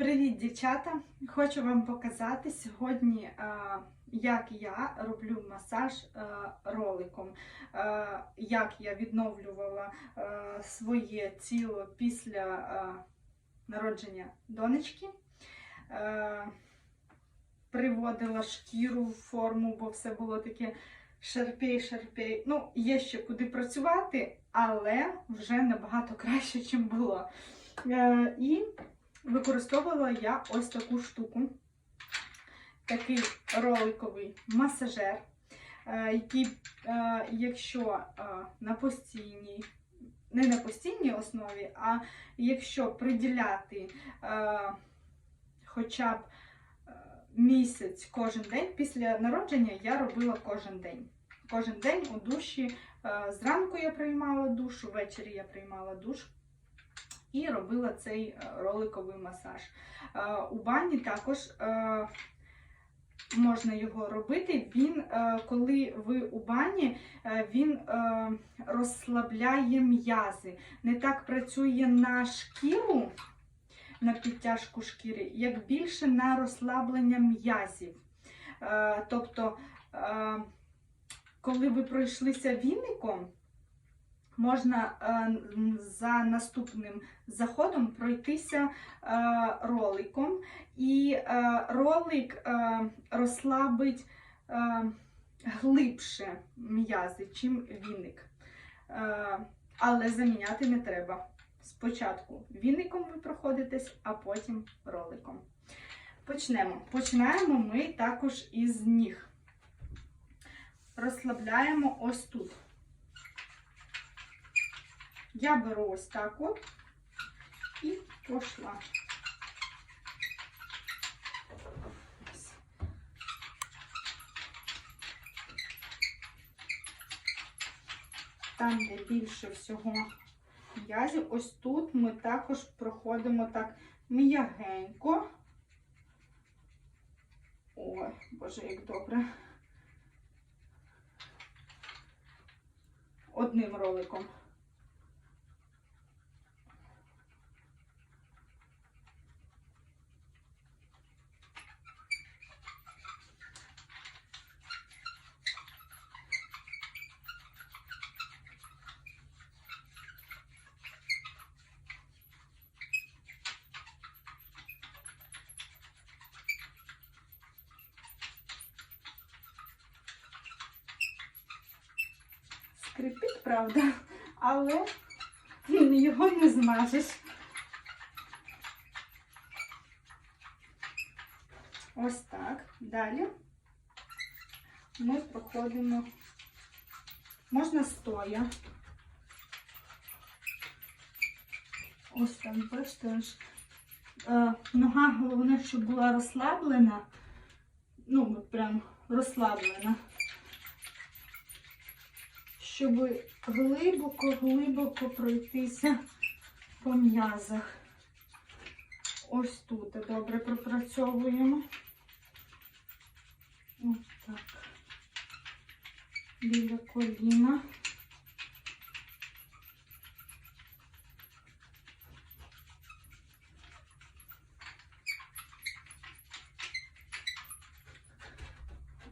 Привіт, дівчата! Хочу вам показати сьогодні, е, як я роблю масаж е, роликом, е, як я відновлювала своє тіло після народження донечки. Приводила шкіру в форму, бо все було таке шарпей-шарпей. Ну, є ще куди працювати, але вже набагато краще, ніж було. І використовувала я ось таку штуку, такий роликовий масажер, е, який, е, якщо е, на постійній, не на постійній основі, а якщо приділяти хоча б місяць кожен день, після народження я робила кожен день. Кожен день у душі. Зранку я приймала душ, ввечері я приймала душ і робила цей е, роликовий масаж. Е, У бані також е, можна його робити. Він, коли ви у бані, він розслабляє м'язи. Не так працює на шкіру, на підтяжку шкіри, як більше на розслаблення м'язів. Тобто, коли ви пройшлися віником, можна е, за наступним заходом пройтися е, роликом, і е, ролик розслабить глибше м'язи, чим віник. Але заміняти не треба. Спочатку віником ви проходитесь, а потім роликом. Почнемо. Починаємо ми також із ніг. Розслабляємо ось тут. Я беру ось так от і пошла. Там, де більше всього м'язів, ось тут ми також проходимо так м'ягенько. Ой, боже, як добре. Одним роликом. Скрипить, правда, але його не змажеш. Ось так. Далі ми проходимо, можна стоя. Ось так, бачите, е, нога головне, щоб була розслаблена. Ну, прям розслаблена щоб глибоко-глибоко пройтися по м'язах. Ось тут добре пропрацьовуємо. Ось так. Біля коліна.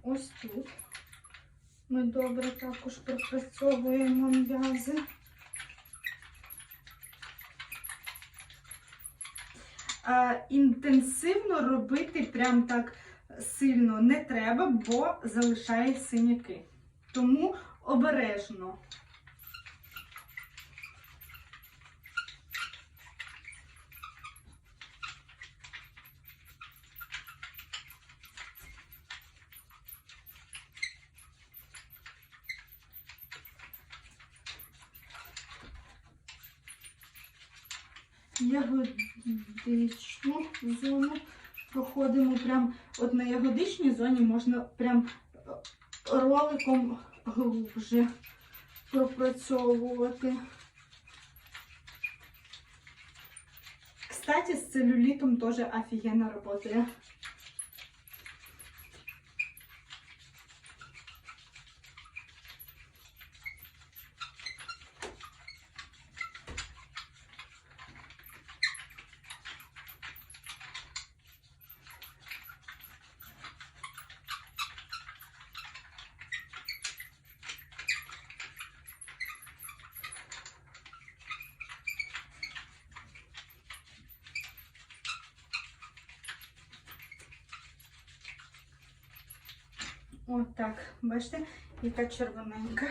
Ось тут. Ми добре також пропрацьовуємо м'язи. Інтенсивно робити прям так сильно не треба, бо залишає синяки. Тому обережно. Ягодичну зону проходимо прям от на ягодичній зоні можна прям е, роликом глубже пропрацьовувати. Кстати, з целюлітом теж офігенно працює. Отак, бачите, яка червоненька.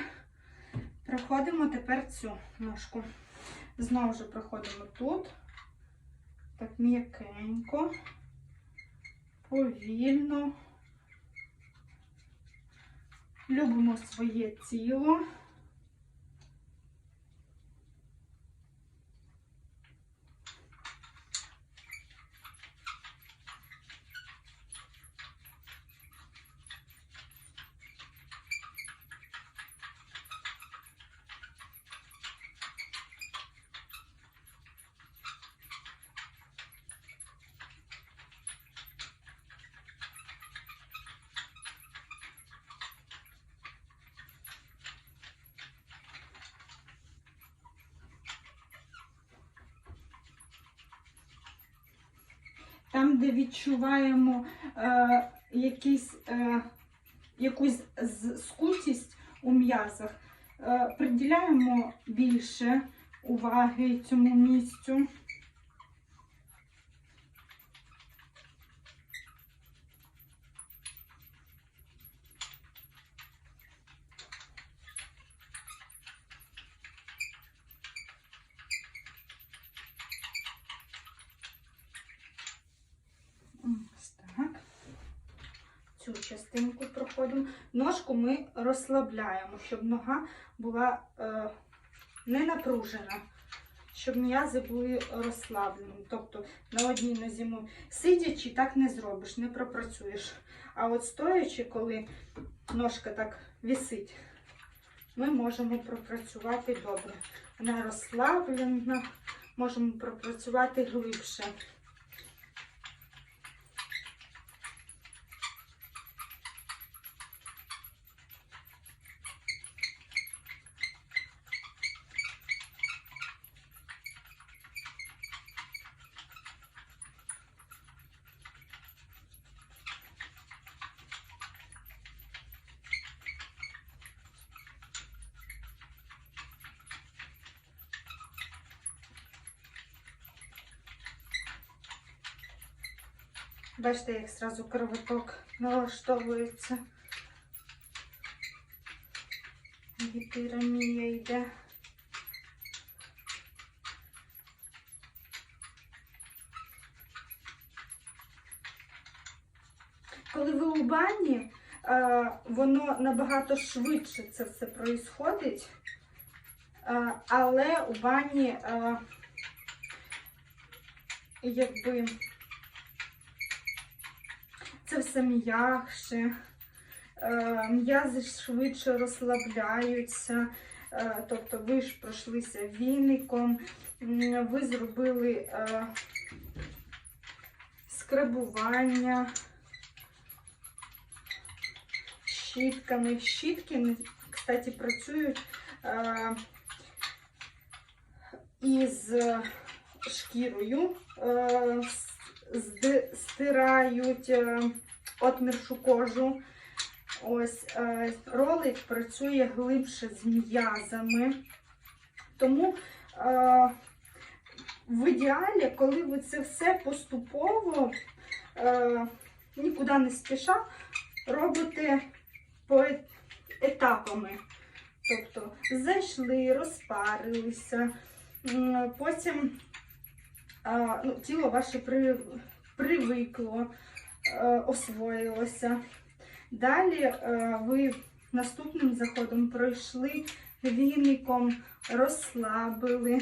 Проходимо тепер цю ножку. Знову ж проходимо тут. Так м'якенько, повільно. Любимо своє тіло. Де відчуваємо е, якісь, е, якусь скутість у м'язах, е, приділяємо більше уваги цьому місцю. Ось так. Цю частинку проходимо. Ножку ми розслабляємо, щоб нога була е, не напружена, щоб м'язи були розслаблені. Тобто на одній нозі ми сидячи так не зробиш, не пропрацюєш. А от стоячи, коли ножка так висить, ми можемо пропрацювати добре. Вона розслаблена, можемо пропрацювати глибше. Бачите, як зразу кровоток налаштовується. Гіпірамія йде. Коли ви у бані, воно набагато швидше це все проїсходить, але у бані якби все м'якше, м'язи швидше розслабляються. Е, Тобто ви ж пройшлися віником, ви зробили е, скрабування щітками. Щітки, кстати, працюють е, із шкірою, стирають отміршу кожу. Ось е, ролик працює глибше з м'язами. Тому е, в ідеалі, коли ви це все поступово, е, нікуди не спіша, робите по етапами. Тобто зайшли, розпарилися, потім ну, тіло ваше привикло, освоїлося. Далі е, ви наступним заходом пройшли віником, розслабили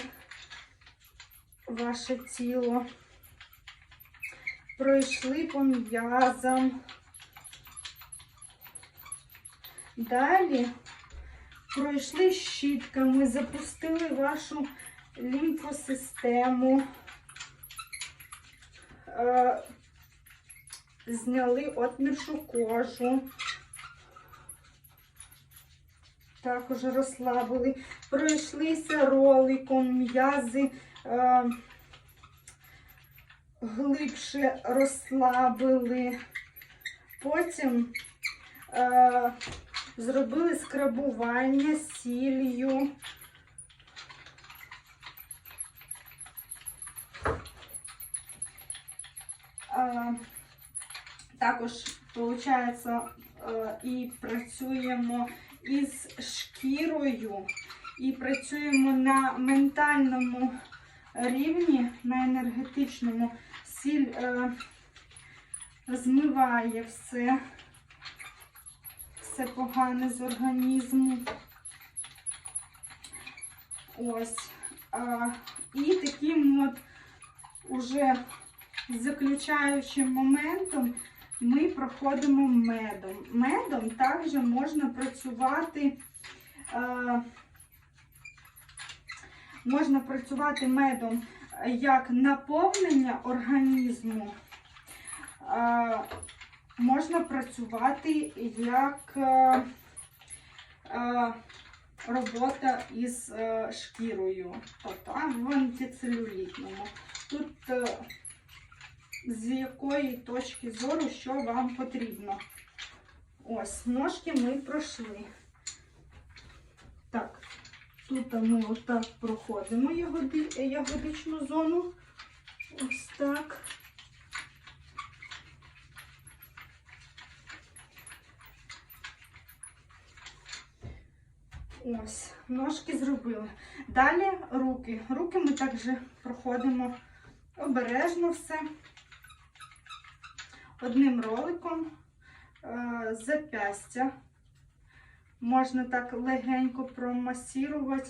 ваше тіло, пройшли по м'язам. Далі пройшли щітками, запустили вашу лімфосистему, е, зняли отміршу кожу, також розслабили, пройшлися роликом, м'язи е, глибше розслабили. Потім е, зробили скрабування сіллю. А, також, виходить, е, і працюємо із шкірою, і працюємо на ментальному рівні, на енергетичному. Сіль е, змиває все, все погане з організму. Ось. І таким от уже заключаючим моментом ми проходимо медом. Медом також можна працювати. е, Можна працювати медом як наповнення організму, е, можна працювати як е, е, робота із е, шкірою, тобто в антицелюлітному. Тут е, з якої точки зору, що вам потрібно. Ось, ножки ми пройшли. Так, тут ми отак проходимо ягоди, ягодичну зону. Ось так. Ось, ножки зробили. Далі руки. Руки ми також проходимо обережно все. Одним роликом е, запястя. Можна так легенько промасірувати